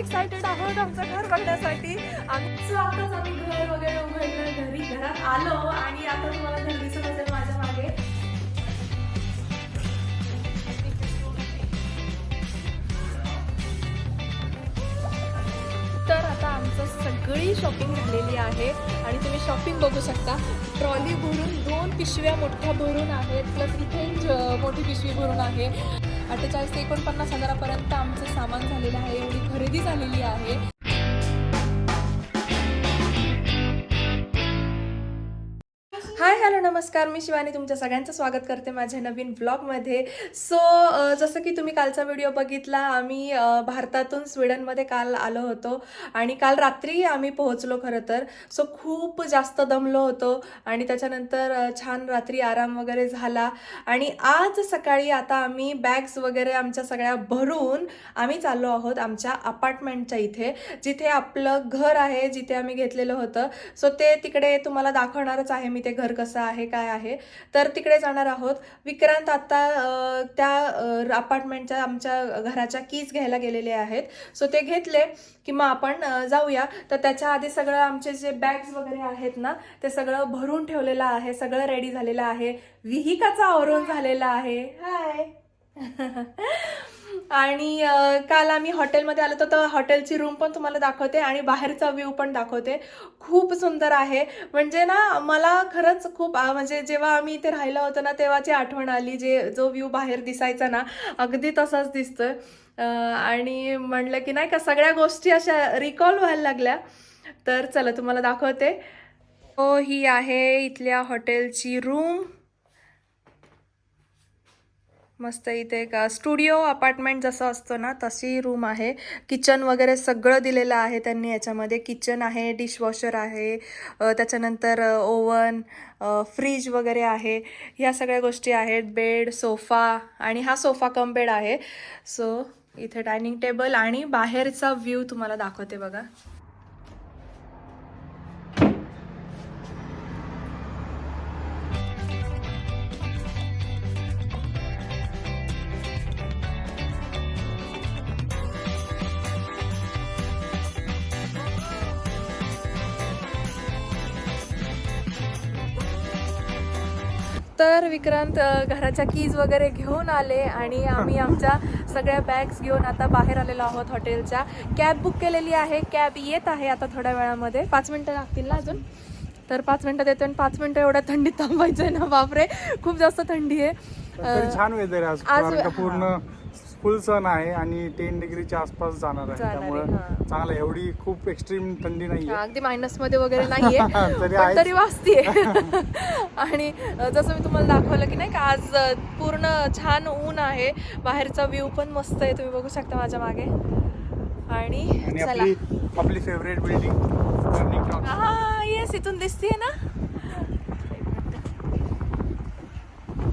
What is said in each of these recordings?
Excited आहोत आमचं घर बघण्यासाठी. आमचं आताच आम्ही घर वगैरे उघडलं घरी घरात आलो आणि आता तुम्हाला घर दिसत असेल माझ्या मागे. तर आता आमचं सगळी शॉपिंग झालेली आहे आणि तुम्ही शॉपिंग बघू शकता. ट्रॉली भरून दोन पिशव्या मोठ्या भरून आहेत प्लस इथे मोठी पिशवी भरून आहे. अठ्ठेचाळीस ते एकोणपन्नास हजारापर्यंत आमचं सामान झालेलं आहे. गर्दी झालेली आहे. हाय हॅलो नमस्कार मी शिवानी तुमच्या सगळ्यांचं स्वागत करते माझ्या नवीन ब्लॉगमध्ये सो जसं की तुम्ही कालचा व्हिडिओ बघितला आम्ही भारतातून स्वीडनमध्ये काल आलो होतो आणि काल रात्री आम्ही पोहोचलो खरं तर. सो खूप जास्त दमलो होतो आणि त्याच्यानंतर छान रात्री आराम वगैरे झाला. आणि आज सकाळी आता आम्ही बॅग्स वगैरे आमच्या सगळ्या भरून आम्ही चाललो आहोत आमच्या अपार्टमेंटच्या इथे जिथे आपलं घर आहे जिथे आम्ही घेतलेलं होतं. सो ते तिकडे तुम्हाला दाखवणारच आहे मी ते घर कसं आहे. काय आहे तर तिकडे जाणार आहोत. विक्रांत आता अ, त्या अपार्टमेंटच्या आमच्या घराच्या कीज घ्यायला गेलेले आहेत. सो ते घेतले की मग आपण जाऊया. तर त्याच्या आधी सगळं आमचे जे बॅग्स वगैरे आहेत ना ते सगळं भरून ठेवलेलं आहे. सगळं रेडी झालेलं आहे. विहिकाचा आवरून झालेला आहे. हाय आणि काल आम्ही हॉटेलमध्ये आलो तर हॉटेलची रूम पण तुम्हाला दाखवते आणि बाहेरचा व्ह्यू पण दाखवते. खूप सुंदर आहे. म्हणजे ना मला खरंच खूप म्हणजे जेव्हा आम्ही इथे राहिलं होतं ना तेव्हाची आठवण आली जे जो व्ह्यू बाहेर दिसायचा ना अगदी तसाच दिसतोय. आणि म्हणलं की नाही का सगळ्या गोष्टी अशा रिकॉल व्हायला लागल्या. तर चला तुम्हाला दाखवते. हो ही आहे इथल्या हॉटेलची रूम. मस्त इथे एक स्टुडिओ अपार्टमेंट जसं असतं ना तशी रूम आहे. किचन वगैरे सगळं दिलेलं आहे त्यांनी याच्यामध्ये. किचन आहे डिशवॉशर आहे त्याच्यानंतर ओवन फ्रीज वगैरे आहे. ह्या सगळ्या गोष्टी आहेत. बेड सोफा आणि हा सोफा कम बेड आहे. सो इथे डायनिंग टेबल आणि बाहेरचा व्ह्यू तुम्हाला दाखवते बघा. तर विक्रांत घराच्या कीज वगैरे घेऊन आले आणि आम्ही आमच्या सगळ्या बॅग्स घेऊन आता बाहेर आलेलो आहोत हॉटेलच्या. कॅब बुक केलेली आहे. कॅब येत आहे आता थोड्या वेळामध्ये. पाच मिनटं लागतील ना अजून? तर पाच मिनटं देतो आणि पाच मिनटं एवढ्या थंडीत थांबायचं आहे ना बापरे! खूप जास्त थंडी आहे. छान वेदर आज. पूर्ण फुल सन आहे आणि टेन डिग्रीच्या आसपास जाणार आहे. जाणार आहे, त्यामुळे हा. चांगलं आहे. एवढी खूप एक्स्ट्रीम थंडी नाहीये. हा, अगदी मायनसमध्ये वगैरे नाहीये तरी पण आहेच. तरी वाचतीये आणि अ, जसं मी तुम्हाला दाखवलं की नाही का आज अ, पूर्ण छान ऊन आहे. बाहेरचा व्ह्यू पण मस्त आहे. तुम्ही बघू शकता माझ्या मागे. आणि आणि चला. आपली आपली फेवरेट बिल्डिंग हा येस इथून दिसतीये ना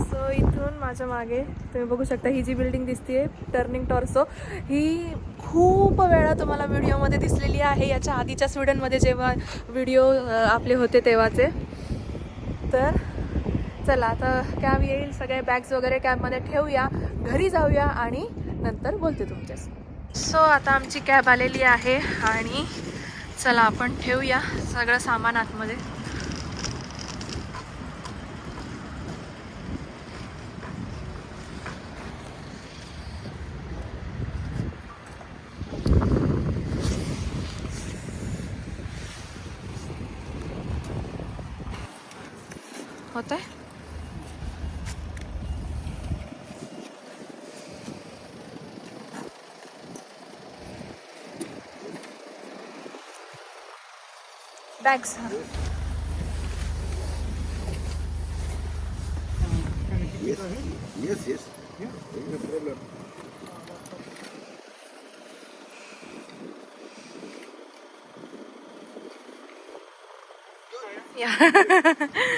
सो इथून माझ्या मागे. तुम्ही बघू शकता ही जी बिल्डिंग दिसतीये टर्निंग टॉर्सो ही खूप वेळा तुम्हाला व्हिडिओमध्ये दिसलेली आहे. याच्या आधीच्या स्वीडनमध्ये जेव्हा व्हिडिओ आपले होते तेव्हाचे. तर चला आता कॅब येईल. सगळे बॅग्स वगैरे कॅबमध्ये ठेवूया. घरी जाऊया आणि नंतर बोलते तुमच्याशी. सो आता आमची कॅब आलेली आहे आणि चला आपण ठेवूया सगळं सामान आतमध्ये. Yes. yes, yes. Yeah, no problem. Yeah.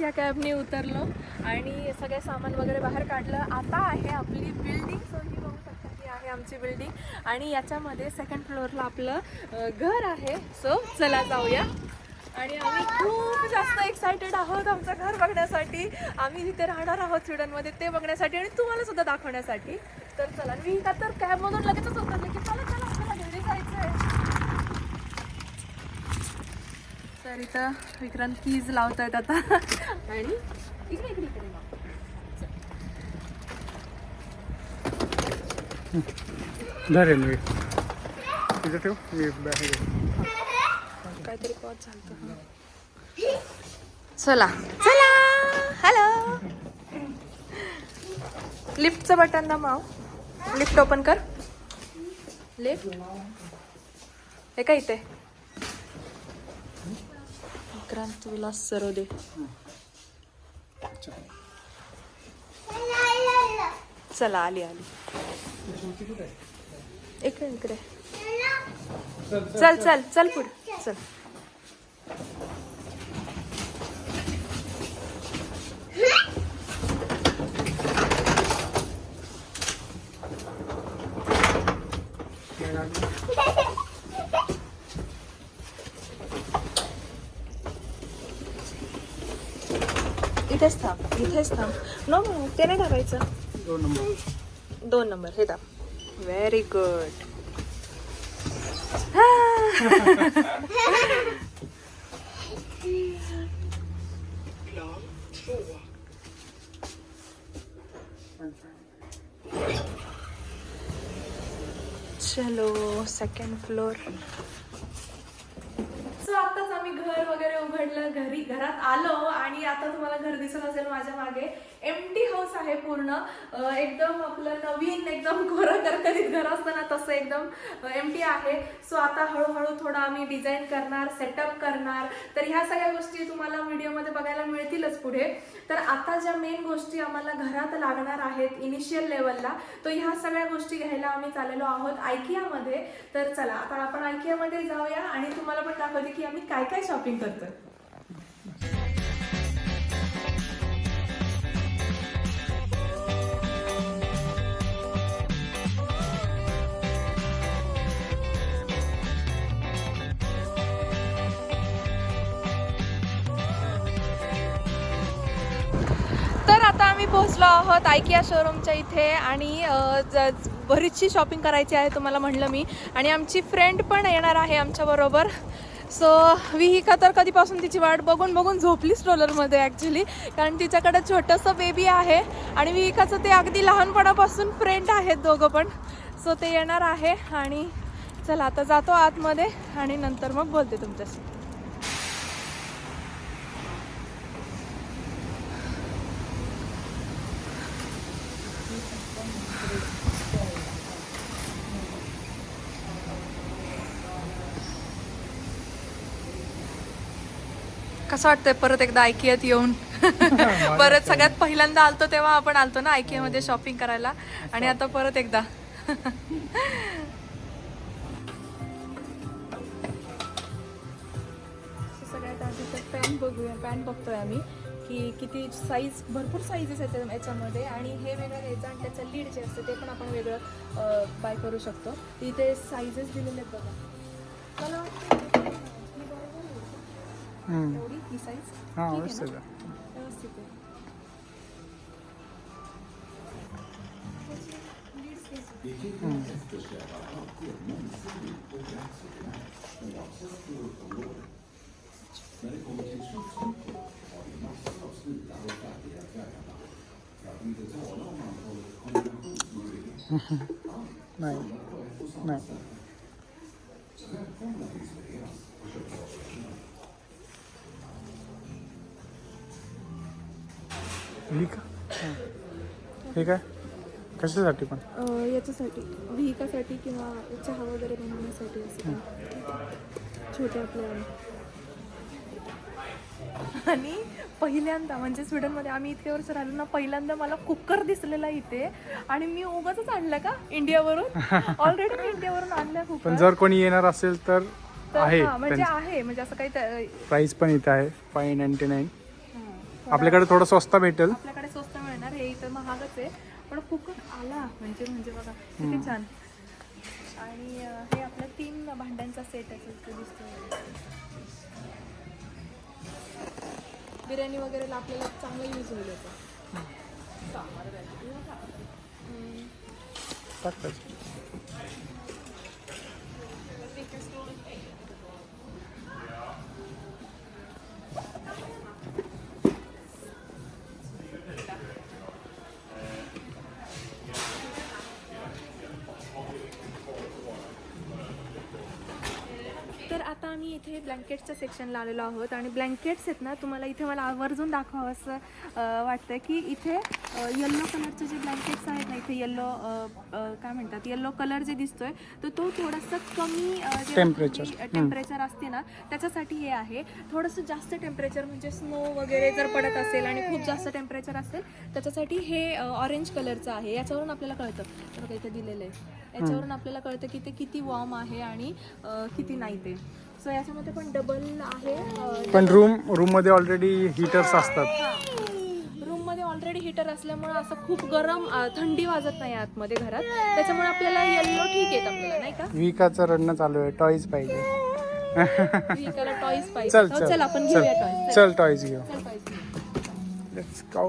या कॅबने उतरलो आणि सगळे सामान वगैरे बाहेर काढलं. आता आहे आपली बिल्डिंग सो ही बघू शकता ही आहे आमची बिल्डिंग आणि याच्यामध्ये सेकंड फ्लोअरला आपलं घर आहे. सो चला जाऊया. आणि आम्ही खूप जास्त एक्सायटेड आहोत आमचं घर बघण्यासाठी. आम्ही जिथे राहणार आहोत स्वीडनमध्ये ते बघण्यासाठी आणि तुम्हाला सुद्धा दाखवण्यासाठी. तर चला मी का तर कॅबमधून लगेचच उतरले की चला चला आपल्याला घरी जायचं आहे तर इथं विक्रांत कीज लावत आहेत आता. आणि इकडे इकडे इकडे. धरेन मी. तिथं ठेव मी. काहीतरी पॉज झालं चला. चला! हॅलो लिफ्टचं बटन दामाव लिफ्ट ओपन कर. लिफ्ट हे काय इथे? विक्रांत विलास सरोदे चला आली आली इकडे इकडे चल चल चल पुढे चल इथेच थांब इथेच थांब. नो नो ते नाही टाकायचं दोन नंबर. दोन नंबर हे दाब व्हेरी गुड चलो सेकंड फ्लोर सो आताच आम्ही घर वगैरे उघडलं घरी घरात आलो आणि आता तुम्हाला घर दिसत असेल माझ्या मागे. एमटी हाऊस आहे पूर्ण. एकदम आपलं नवीन एकदम कोरं करकरीत घर असतं ना तसं एकदम एमटी आहे. सो आता हळूहळू थोडं आम्ही डिझाईन करणार सेटअप करणार. तर ह्या सगळ्या गोष्टी तुम्हाला व्हिडिओमध्ये बघायला मिळतीलच पुढे. तर आता ज्या मेन गोष्टी आम्हाला घरात लागणार आहेत इनिशियल लेवलला तर ह्या सगळ्या गोष्टी घ्यायला आम्ही चाललेलो आहोत आयकियामध्ये तर चला आता आपण आयकियामध्ये जाऊया आणि तुम्हाला पण दाखवते की आम्ही काय काय शॉपिंग करतोय. तर आता आम्ही पोहोचलो आहोत आयकिया शोरूमच्या इथे आणि ज- बरीचशी शॉपिंग करायची आहे तुम्हाला म्हणलं मी. आणि आमची फ्रेंड पण येणार आहे आमच्याबरोबर सो विहिका तर कधीपासून तिची वाट बघून बघून झोपली स्ट्रोलरमध्ये ॲक्च्युली कारण तिच्याकडे छोटंसं बेबी आहे आणि विहिकाचं ते अगदी लहानपणापासून फ्रेंड आहेत दोघं पण. सो ते येणार आहे आणि चला आता जातो आतमध्ये आणि नंतर मग बोलते तुमच्याशी. कसं वाटतंय परत एकदा ऐकियात येऊन? परत सगळ्यात पहिल्यांदा आलतो तेव्हा आपण आलतो ना ऐकियामध्ये शॉपिंग करायला. आणि आता परत एकदा. सगळ्यात आधी तर पॅन्ट बघूया पॅन्ट बघतोय आम्ही की किती साईज भरपूर साईजेस आहेत याच्यामध्ये आणि हे वेगळं घ्यायचं आणि त्याचं लीड जे असतं ते पण आपण वेगळं बाय करू शकतो. इथे साईजेस दिलेले आहेत बघा. मला वाटतं ही बरोबर आहे. हम्म. एवढी ही साईज हा ठीक आहे व्यवस्थित ना? आहे. व्यवस्थित आहे नाही नाही ही का हा. काय? कशासाठी पण? अ, याच्यासाठी विहिकासाठी किंवा चहा वगैरे बनवण्यासाठी असं. छोटे आपल्या आणि पहिल्यांदा म्हणजे स्वीडनमध्ये आम्ही इतके वर्ष राहिलो ना पहिल्यांदा मला कुकर दिसलेला इथे. आणि मी उगाच आणलं का? इंडियावरून? ऑलरेडी मी इंडियावरून आणलं पण कुकर जर कोणी येणार असेल तर तर आहे हा, म्हणजे आहे म्हणजे असं काही त्या- प्राइस पण इथं आहे फाय नाईन्टी नाईन आपल्याकडे थोडं स्वस्त भेटेल. आपल्याकडे स्वस्त मिळणार हे इथं महागच आहे. पण फुकट आला म्हणजे म्हणजे बघा किती छान. आणि हे आपल्या तीन भांड्यांचा सेट आहे तो दिसतोय. बिर्याणी वगैरेला आपल्याला चांगलं यूज होईल याचा ब्लँकेटच्या सेक्शनला आलेलो आहोत आणि ब्लँकेट्स आहेत ना तुम्हाला इथे मला आवर्जून दाखवावं असं वाटतं की इथे येल्लो कलरचे जे ब्लँकेट्स आहेत ना इथे येल्लो काय म्हणतात येल्लो कलर जे दिसतोय तर तो थोडासा कमी Temperature. टेम्परेचर असते ना त्याच्यासाठी हे आहे. थोडंसं जास्त टेम्परेचर म्हणजे स्नो वगैरे जर पडत असेल आणि खूप जास्त टेम्परेचर असेल त्याच्यासाठी हे ऑरेंज कलरचं आहे. याच्यावरून आपल्याला कळतं. तर बघा इथे दिलेलं आहे. याच्यावरून आपल्याला कळतं की ते किती वॉर्म आहे आणि किती नाही ते. सो याच्यामध्ये पण डबल आहे. पण रूम रूममध्ये ऑलरेडी हिटर्स असतात. रूममध्ये ऑलरेडी हिटर असल्यामुळे असं खूप गरम अं, थंडी वाजत नाही आतमध्ये घरात. त्याच्यामुळे आपल्याला येल्लो ठीक येत आपल्याला नाही का? विकाचं रडणं चालू आहे. टॉईज पाहिजे. टॉईज पाहिजे. चल हो, चल. चल आपण घेऊया चल. टॉईज घेऊ. चल घेऊ. लेट्स गो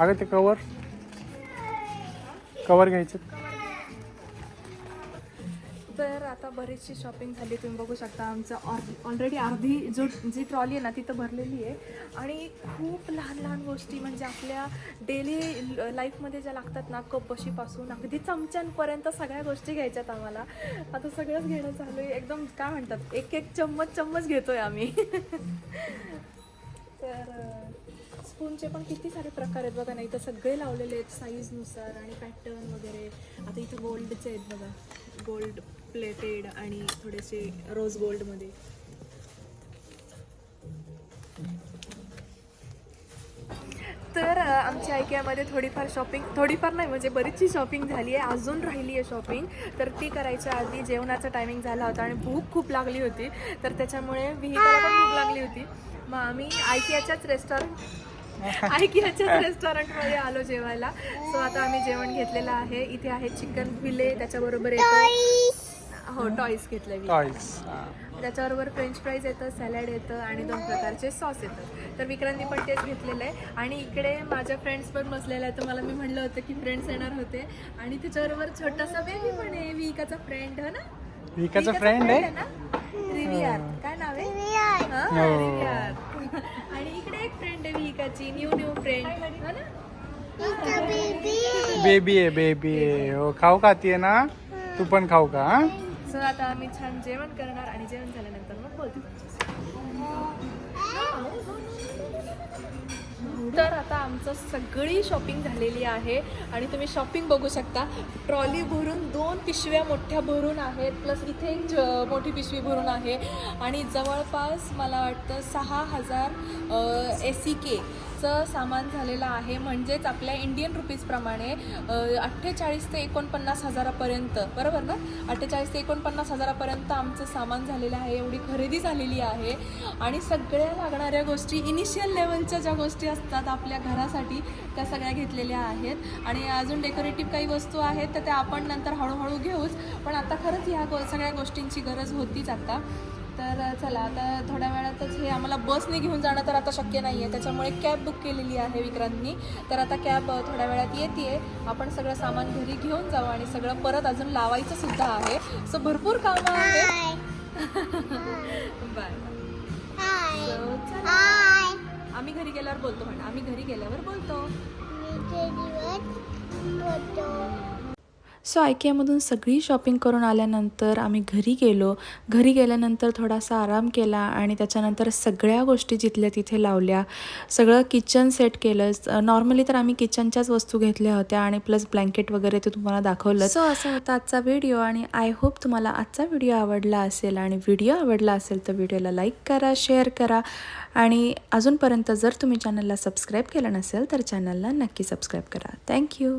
अगं ते कवर कवर घ्यायचं. तर आता बरीचशी शॉपिंग झाली तुम्ही बघू शकता आमचं ऑलरेडी अर्धी जो जी ट्रॉली आहे ना ती तर भरलेली आहे. आणि खूप लहान लहान गोष्टी म्हणजे आपल्या डेली लाईफमध्ये ज्या लागतात ना कप बशीपासून अगदी चमच्यांपर्यंत सगळ्या गोष्टी घ्यायच्यात आम्हाला. आता सगळंच घेणं चालू आहे. एकदम काय म्हणतात एक एक चम्मच चम्मच घेतोय आम्ही. तर स्पूनचे पण किती सारे प्रकार आहेत बघा ना. इथं सगळे लावलेले आहेत साईजनुसार आणि पॅटर्न वगैरे. आता इथं गोल्डचे आहेत बघा. गोल्ड प्लेटेड आणि थोडेसे रोज गोल्डमध्ये तर आमच्या ऐक्यामध्ये थोडीफार शॉपिंग थोडीफार नाही म्हणजे बरीचशी शॉपिंग झाली आहे. अजून राहिली आहे शॉपिंग तर ती करायच्या आधी जेवणाचा टायमिंग झाला होता आणि भूक खूप लागली होती. तर त्याच्यामुळे विहिताला पण भूक लागली होती. मग आम्ही आयकियाच्याच रेस्टॉरंट आयकियाच्याच रेस्टॉरंटमध्ये आलो जेवायला. सो आता आम्ही जेवण घेतलेलं आहे. इथे आहे चिकन फिले त्याच्याबरोबर येतो हो टॉईस घेतले त्याच्याबरोबर फ्रेंच फ्राईज येतं सॅलड येतं आणि दोन प्रकारचे सॉस येतं. तर विक्रांतनी पण तेच घेतलेलं आहे. आणि इकडे माझ्या फ्रेंड्स पण बसलेल्या आहेत. तर मला मी म्हणलं होतं की फ्रेंड्स येणार होते. आणि त्याच्याबरोबर छोटासा बेबी पण आहे. विकाचा फ्रेंड हो ना? विकाचा फ्रेंड आहे? ना? रिवियार. काय नाव आहे. रिवियार. आणि इकडे एक फ्रेंड आहे विकाची न्यू न्यू फ्रेंड हो ना? बेबी आहे. बेबी आहे हो खाऊ खातीये ना? तू पण खाऊ का हा? सो आता आम्ही छान जेवण करणार आणि जेवण झाल्यानंतर मग बोलतो तर आता आमचं सगळी शॉपिंग झालेली आहे आणि तुम्ही शॉपिंग बघू शकता. ट्रॉली भरून दोन पिशव्या मोठ्या भरून आहेत प्लस इथे एक ज- मोठी पिशवी भरून आहे. आणि जवळपास मला वाटतं सहा हजार ए सी के चं सामान झालेलं आहे. म्हणजेच आपल्या इंडियन रुपीजप्रमाणे अठ्ठेचाळीस ते एकोणपन्नास हजारापर्यंत बरोबर ना? अठ्ठेचाळीस ते एकोणपन्नास हजारापर्यंत आमचं सामान झालेलं आहे एवढी खरेदी झालेली आहे. आणि सगळ्या लागणाऱ्या गोष्टी इनिशियल लेवलच्या ज्या गोष्टी असतात आपल्या घरासाठी त्या सगळ्या घेतलेल्या आहेत. आणि अजून डेकोरेटिव्ह काही वस्तू आहेत तर त्या आपण नंतर हळूहळू घेऊच. पण आता खरंच ह्या गो सगळ्या गोष्टींची गरज होतीच आता. तर चला आता थोड्या वेळातच हे आम्हाला बसने घेऊन जाणं तर आता शक्य नाही आहे त्याच्यामुळे कॅब बुक केलेली आहे विक्रांतनी. तर आता कॅब थोड्या वेळात येते आपण सगळं सामान घरी घेऊन जाऊ आणि सगळं परत अजून लावायचं सुद्धा आहे. सो भरपूर कामं आहे बाय. आम्ही घरी गेल्यावर बोलतो म्हण. आम्ही घरी गेल्यावर बोलतो. सो आयकियामधून सगळी शॉपिंग करून आल्यानंतर आम्ही घरी गेलो. घरी गेल्यानंतर थोडासा आराम केला आणि त्याच्यानंतर सगळ्या गोष्टी जिथल्या तिथे लावल्या. सगळं किचन सेट केलं. नॉर्मली तर आम्ही किचनच्याच वस्तू घेतल्या होत्या आणि प्लस ब्लँकेट वगैरे ते तुम्हाला दाखवलं सो असा होता आजचा व्हिडिओ आणि आय होप तुम्हाला आजचा व्हिडिओ आवडला असेल आणि व्हिडिओ आवडला असेल तर व्हिडिओला लाईक करा शेअर करा. आणि अजूनपर्यंत जर तुम्ही चॅनलला सबस्क्राईब केलं नसेल तर चॅनलला नक्की सबस्क्राईब करा. थँक्यू